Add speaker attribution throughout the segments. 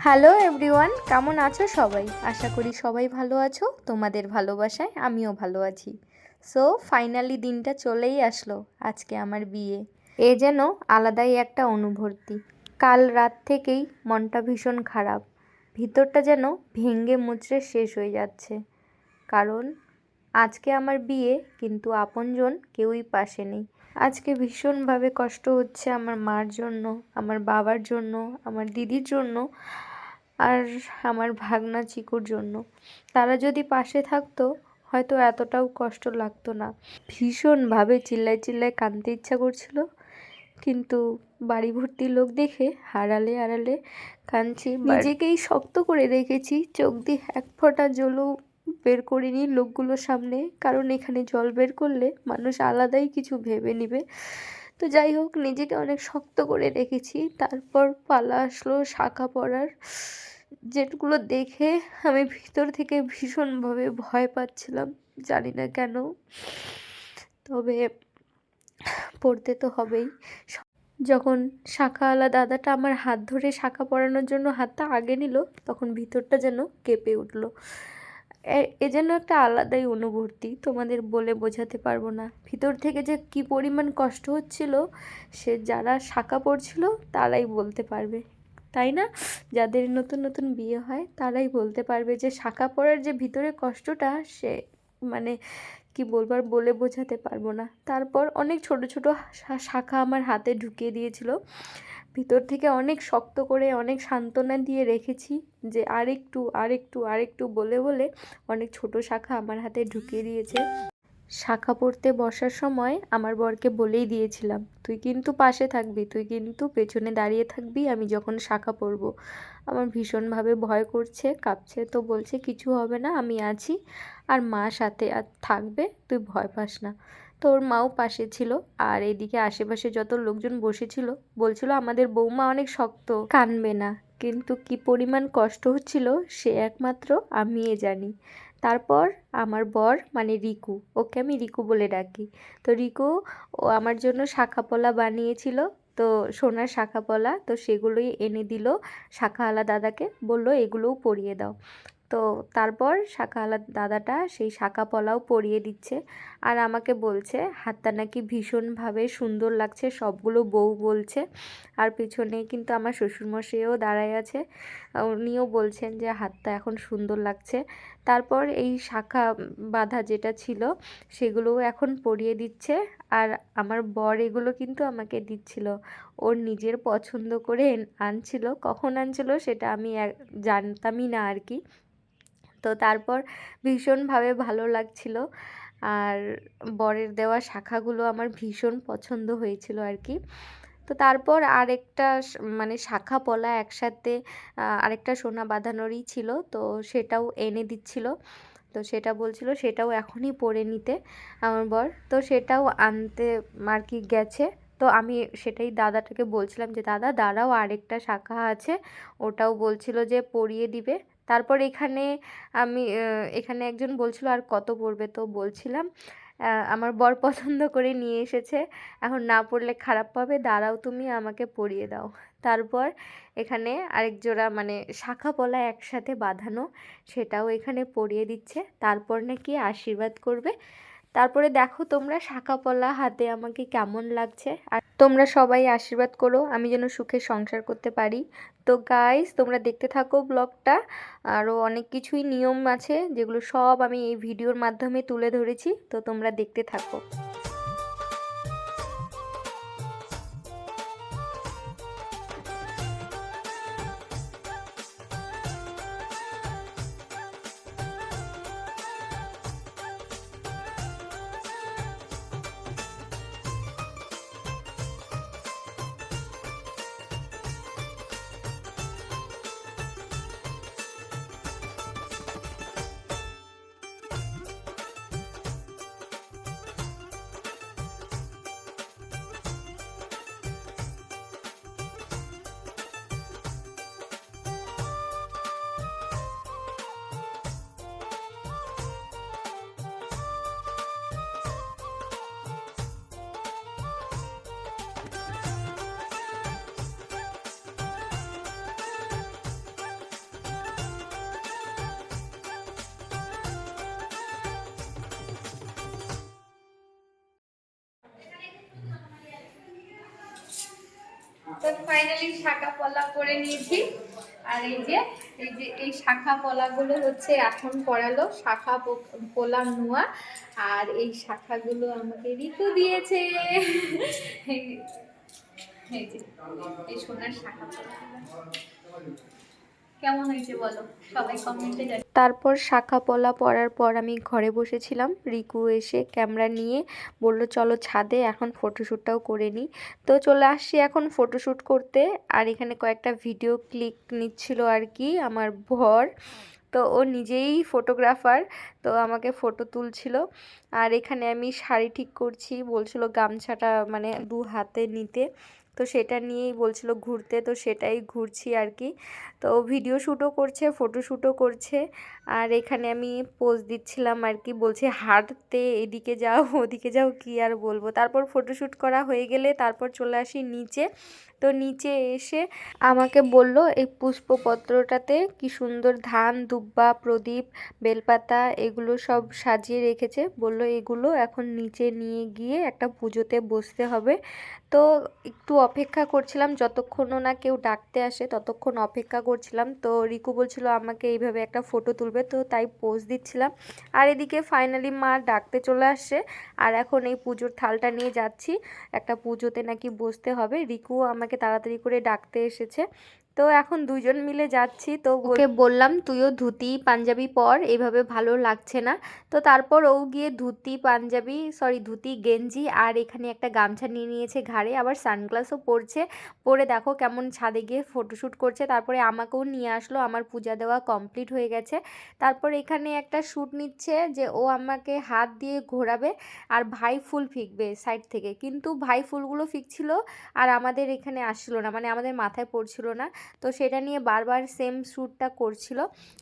Speaker 1: Hello everyone কেমন আছো সবাই? আশা করি সবাই ভালো আছো। তোমাদের ভালোবাসায় আমিও ভালো আছি। সো ফাইনালি দিনটা চলেই আসলো আজকে আমার বিয়ে। এ যেন আলাদাই একটা অনুভূতি। কাল রাত থেকেই মনটা ভীষণ খারাপ। ভিতরটা যেন ভেঙ্গে মুচড়ে শেষ হয়ে যাচ্ছে। কারণ আজকে আমার বিয়ে, কিন্তু আপনজন কেউই পাশে নেই। আজকে ভীষণভাবে কষ্ট হচ্ছে আমার মার জন্য, আমার বাবার জন্য, আমার দিদির জন্য। আর আমার ভাগনা চিকুর জন্য। তারা যদি পাশে থাকতো হয়তো এতটাও কষ্ট লাগতো না। ভীষণভাবে চিল্লায় চিল্লায় কাঁদতে ইচ্ছা করছিল কিন্তু বাড়ি ভর্তি লোক দেখে হারালে আড়ালে কাঁদছি। নিজেকেই শক্ত করে রেখেছি চোখ দিয়ে এক ফোঁটা জলও বের করিনি লোকগুলোর সামনে। কারণ এখানে জল বের করলে মানুষ আলাদাই কিছু ভেবে নেবে। তো যাই হোক, নিজেকে অনেক শক্ত করে রেখেছি। তারপর পালা আসলো শাখা পড়ার। যেগুলো দেখে আমি ভিতর থেকে ভীষণভাবে ভয় পাচ্ছিলাম, জানি না কেন। তবে পড়তে তো হবেই। যখন শাখাওয়ালা দাদাটা আমার হাত ধরে শাখা পরানোর জন্য হাতটা আগে নিল, তখন ভিতরটা যেন কেঁপে উঠল। এ যেন একটা আলাদাই অনুভূতি তোমাদের বলে বোঝাতে পারব না। ভিতর থেকে যে কি পরিমাণ কষ্ট হচ্ছিল, সে যারা শাখা পড়ছিল, তারাই বলতে পারবে। তাই না? যাদের নতুন নতুন বিয়ে হয়, তারাই বলতে পারবে যে শাখা পড়ার যে ভিতরে কষ্টটা, সে মানে কি বলবার বলে বোঝাতে পারব না। তারপর অনেক ছোট ছোট শাখা আমার হাতে ঢুকিয়ে দিয়েছিল। ভিতর থেকে অনেক শক্ত করে, অনেক সান্ত্বনা দিয়ে রেখেছি যে আরেকটু আরেকটু আরেকটু বলে বলে অনেক ছোট শাখা আমার হাতে ঢুকিয়ে দিয়েছে। শাখা পড়তে বসার সময় আমার বরকে বলেই দিয়েছিলাম, তুই কিন্তু পাশে থাকবি, তুই কিন্তু পেছনে দাঁড়িয়ে থাকবি, আমি যখন শাখা পড়ব। আমার ভীষণভাবে ভয় করছে, কাঁপছে, তো বলছে, কিছু হবে না, আমি আছি, আর মা সাথে আর থাকবে, তুই ভয় পাস না। তো ওর মাও পাশে ছিল, আর এদিকে আশেপাশে যত লোকজন বসেছিল, বলছিল, আমাদের বৌমা অনেক শক্ত, কানবে না। কিন্তু কি পরিমাণ কষ্ট হচ্ছিল, সে একমাত্র আমিই জানি। তারপর আমার বর মানে রিকু, ওকে আমি রিকু বলে ডাকি। তো রিকু, ও আমার জন্য শাখাপলা বানিয়েছিল। তো সোনার শাখাপলা, তো সেগুলোই এনে দিল শাখাওয়ালা দাদাকে। বলল, এগুলোও পরিয়ে দাও। তো তারপর শাখাওয়ালা দাদাটা সেই শাখা পলাও পরিয়ে দিচ্ছে। আর আমাকে বলছে, হাতটা নাকি ভীষণভাবে সুন্দর লাগছে, সবগুলো বউ বলছে। আর পেছনে কিন্তু আমার শ্বশুরমশাইও দাঁড়ায় আছে। উনিও বলছেন যে, হাতটা এখন সুন্দর লাগছে। তারপর এই শাখা বাঁধা যেটা ছিল সেগুলোও এখন পরিয়ে দিচ্ছে। আর আমার বর এগুলো কিন্তু আমাকে দিচ্ছিল। ওর নিজের পছন্দ করে আনছিল। কখন আনছিল সেটা আমি জানতামই না আর কি। তো তারপর ভীষণভাবে ভালো লাগছিল। আর বরের দেওয়া শাখাগুলো আমার ভীষণ পছন্দ হয়েছিল আর কি। তো তারপর আরেকটা মানে শাখা পলা একসাথে আরেকটা সোনা বাঁধানোরই ছিল, তো সেটাও এনে দিচ্ছিল। তো সেটা বলছিল সেটাও এখনই পরে নিতে আমার বর। তো সেটাও আনতে আর কি গেছে। তো আমি সেটাই দাদাটাকে বলছিলাম যে, দাদা, দাঁড়াও, আরেকটা শাখা আছে। ওটাও বলছিল যে, পরিয়ে দিবে। তারপর এখানে আমি এখানে একজন বলছিল, আর কত পড়বে? তো বলছিলাম আমার বর পছন্দ করে নিয়ে এসেছে, এখন না পড়লে খারাপ পাবে, দাঁড়াও তুমি, আমাকে পড়িয়ে দাও। তারপর এখানে আরেক জোড়া মানে শাখা পলা একসাথে বাঁধানো, সেটাও এখানে পড়িয়ে দিচ্ছে, তারপর নাকি আশীর্বাদ করবে। তারপরে দেখো তোমরা শাখা পলা হাতে আমাকে কেমন লাগছে। আর তোমরা সবাই আশীর্বাদ করো, আমি যেন সুখে সংসার করতে পারি। তো গাইস তোমরা দেখতে থাকো ব্লগটা আরও অনেক কিছুই নিয়ম আছে, যেগুলো সব আমি এই ভিডিওর মাধ্যমে তুলে ধরেছি। তো তোমরা দেখতে থাকো। তো ফাইনালি শাখা পলা করে নিয়েছি। আর এই যে এই যে, এই শাখা পলাগুলো হচ্ছে এখন পড়ালো শাখা পোলা নোয়া আর এই শাখাগুলো আমাকে ঋতু দিয়েছে। এই সোনার শাখা পলাগুলো। কেমন হয়েছে বলো? সবাই কমেন্টে তারপর শাখা পলা পরার পর আমি ঘরে বসেছিলাম। রিকু এসে ক্যামেরা নিয়ে বলল, চলো ছাদে, এখন ফটোশ্যুটটাও করে নিই তো চলে আসছি এখন ফটোশ্যুট করতে। আর এখানে কয়েকটা ভিডিও ক্লিক নিচ্ছিল আর কি আমার ভর তো ও নিজেই ফটোগ্রাফার তো আমাকে ফটো তুলছিল। আর এখানে আমি শাড়ি ঠিক করছি, বলছিল গামছাটা মানে দু হাতে নিতে। তো সেটা নিয়েই বলছিল ঘুরতে, তো সেটাই ঘুরছি আর কি। তো ভিডিও শ্যুটও করছে ফটোশ্যুটও করছে। আর এখানে আমি পোজ দিচ্ছিলাম আর কি, বলছে হাঁটতে, এদিকে যাও, ওদিকে যাও, কি আর বলব? তারপর ফটোশ্যুট করা হয়ে গেলে তারপর চলে আসি নিচে। তো নিচে এসে আমাকে বলল, এই পুষ্পপত্রটাতে কি সুন্দর ধান, দুব্বা, প্রদীপ, বেলপাতা এগুলো সব সাজিয়ে রেখেছে। বলল, এগুলো এখন নিচে নিয়ে গিয়ে একটা পুজোতে বসতে হবে। তো একটু অপেক্ষা করছিলাম, যতক্ষণও না কেউ ডাকতে আসে ততক্ষণ অপেক্ষা করছিলাম। তো রিকু বলছিল, আমাকে এইভাবে একটা ফটো তুলবে। তো তাই পোজ দিচ্ছিলাম। আর এদিকে ফাইনালি মা ডাকতে চলে আসছে। আর এখন এই পুজোর থালটা নিয়ে যাচ্ছি। একটা পুজোতে নাকি বসতে হবে। রিকু আমাকে তাড়াতাড়ি করে ডাকতে এসেছে। তো এখন দুজন মিলে যাচ্ছি, তো ওকে বললাম, তুইও ধুতি, পাঞ্জাবি পর এইভাবে ভালো লাগছে না। তো তারপর ও গিয়ে ধুতি, পাঞ্জাবি সরি ধুতি, গেঞ্জি আর এখানে একটা গামছা নিয়ে নিয়েছে ঘাড়ে, আবার সানগ্লাসও পরছে। পরে দেখো কেমন ছাদে গিয়ে ফটোশ্যুট করছে। তারপরে আমাকেও নিয়ে আসলো, আমার পূজা দেওয়া কমপ্লিট হয়ে গেছে। তারপর এখানে একটা শ্যুট নিচ্ছে যে ও আমাকে হাত দিয়ে ঘোরাবে আর ভাই ফুল ফিকবে সাইড থেকে। কিন্তু ভাই ফুলগুলো ফিকছিল আর আমাদের এখানে আসছিল না মানে আমাদের মাথায় পড়ছিল না। তো সেটা নিয়ে বারবার সেম শ্যুটটা করছিল।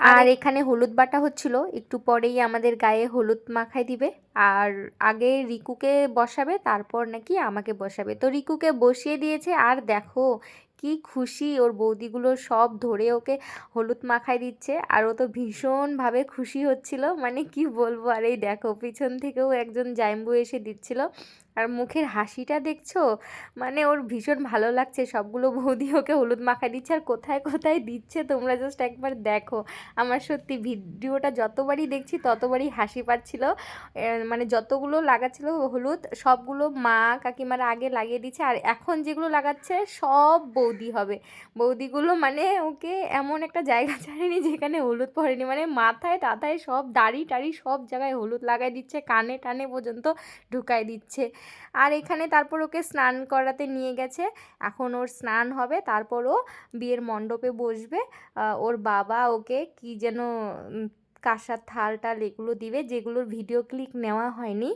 Speaker 1: আর এখানে হলুদ বাটা হচ্ছিল একটু পরেই আমাদের গায়ে হলুদ মাখাই দিবে। আর আগে রিকুকে বসাবে তারপর নাকি আমাকে বসাবে। তো রিকুকে বসিয়ে দিয়েছে আর দেখো কি খুশি ওর বৌদিগুলো সব ধরে ওকে হলুদ মাখাই দিচ্ছে। আর ও তো ভীষণভাবে খুশি হচ্ছিল মানে কি বলব? আর এই দেখো পিছন থেকেও একজন জাইম্বু এসে দিচ্ছিল। আর মুখের হাসিটা দেখছ? মানে ওর ভীষণ ভালো লাগছে। সবগুলো বৌদি ওকে হলুদ মাখা দিচ্ছে আর কোথায় কোথায় দিচ্ছে তোমরা জাস্ট একবার দেখো। আমার সত্যি ভিডিওটা যতবারই দেখছি ততবারই হাসি পাচ্ছিল। মানে যতগুলো লাগাচ্ছিল হলুদ, সবগুলো মা কাকিমারা আগে লাগিয়ে দিচ্ছে। আর এখন যেগুলো লাগাচ্ছে সব বৌদি হবে। বৌদিগুলো মানে ওকে এমন একটা জায়গা ছাড়েনি যেখানে হলুদ পড়েনি। মানে মাথায় টাথায় সব, দাড়ি টাড়ি সব জায়গায় হলুদ লাগাই দিচ্ছে, কানে টানে পর্যন্ত ঢুকাই দিচ্ছে। আর এখানে তারপর ওকে স্নান করাতে নিয়ে গেছে। এখন ওর স্নান হবে, তারপর ও বিয়ের মণ্ডপে বসবে। ওর বাবা ওকে কি যেন কাঁসার থাল টাল এগুলো দিবে, যেগুলোর ভিডিও ক্লিক নেওয়া হয়নি।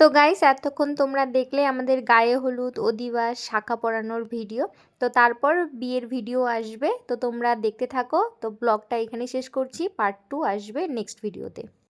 Speaker 1: তো গাইস এতক্ষণ তোমরা দেখলে আমাদের গায়ে হলুদ অদিবাস শাখা পরানোর ভিডিও তো তারপর বিয়ের ভিডিও আসবে। তো তোমরা দেখতে থাকো। তো ব্লগটা এখানে শেষ করছি। পার্ট টু আসবে নেক্সট ভিডিওতে